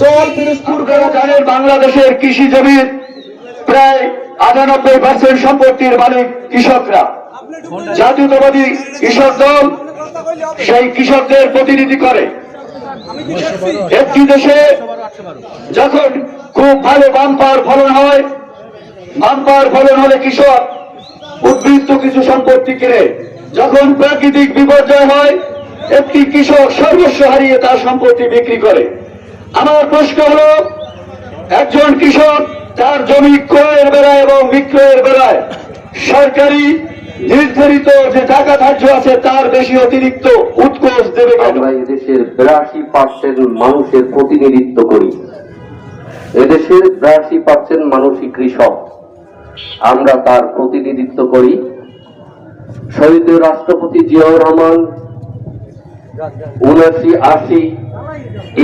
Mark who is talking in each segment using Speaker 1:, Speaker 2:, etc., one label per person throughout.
Speaker 1: তোল পিরোজপুর জানেন বাংলাদেশের কৃষি জমির। প্রায় আটানব্বই পার্সেন্ট সম্পত্তির মালিক কৃষকরা। জাতীয়তাবাদী কৃষক দল সেই কৃষকদের প্রতিনিধি করে। একটি দেশে যখন খুব ভালো বাম্পার ফলন হয় বাম্পার ফলন হলে কৃষক উদ্বৃত্ত কিছু সম্পত্তি কিনে। যখন প্রাকৃতিক বিপর্যয় হয় একটি কৃষক সর্বস্ব হারিয়ে তার সম্পত্তি বিক্রি করে। আমার প্রশ্ন হল, একজন কৃষক তার জমি ক্রয়ের বেলায় এবং বিক্রয়ের বেলায় সরকারি নির্ধারিত যে টাকা ধার্য আছে তার বেশি অতিরিক্ত উৎকোষ দেবে
Speaker 2: আমরা এদেশের বিরাশি পার্সেন্ট মানুষের প্রতিনিধিত্ব করি। এদেশের বিরাশি পার্সেন্ট মানুষই কৃষক। আমরা তার প্রতিনিধিত্ব করি। শহীদ রাষ্ট্রপতি জিয়াউর রহমান উনআশি আশি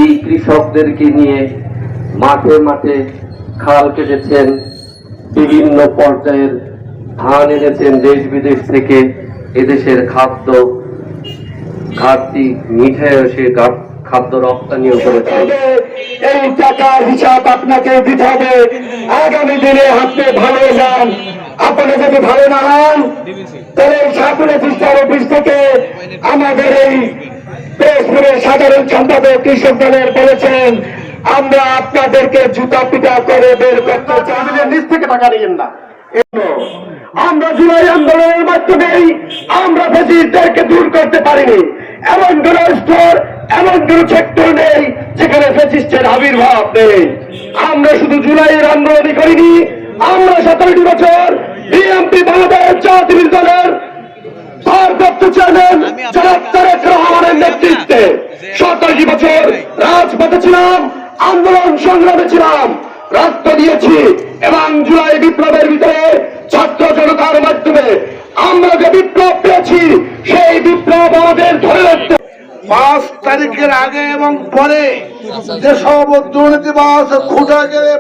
Speaker 2: এই কৃষকদেরকে নিয়ে মাঠে মাঠে খাল কেটেছেন বিভিন্ন পর্যায়ের ধান এনেছেন দেশ বিদেশ থেকে। এদেশের খাদ্য ঘাটতি মিঠাই সে খাদ্য রপ্তানিও করেছে
Speaker 1: হবে, এই টাকার হিসাব আপনাকে দিতে হবে। আগামী দিনে আপনি ভালো যান। আপনি যদি ভালো না হন তাহলে এই সাকুর অফিস থেকে আমাদের এই পেশপুরের সাধারণ সম্পাদক কৃষক দলের বলেছেন, আমরা আপনাদেরকে জুতা পিটা করে বের করতে চাই। নিচ থেকে টাকা নিয়েন না। আমরা জুলাই আন্দোলনের মাধ্যমেই আমরা ফেসিস্টদেরকে দূর করতে পারিনি। এমন কোন স্তর, এমন কোন সেক্টর নেই যেখানে ফেসিস্টের আবির্ভাব নেই। আমরা শুধু জুলাইয়ের আন্দোলনই করিনি, আমরা সতেরোটি বছর বিএমপি বাংলাদেশ জাতীয় দলের ভারপ্রাপ্ত চেয়ারম্যান জনাব তারেক রহমানের নেতৃত্বে সতেরোটি বছর রাজপথে ছিলাম, আন্দোলন সংগ্রামে ছিলাম, রক্ত দিয়েছি এবং জুলাই বিপ্লবের ভিতরে ছাত্র জনতার মাধ্যমে আমরা যে বিপ্লব পেয়েছি, সেই বিপ্লব আমাদের ধরে রাখতে
Speaker 3: পাঁচ তারিখের আগে এবং পরে যেসব দুর্নীতিবাজ খুঁজা গেলে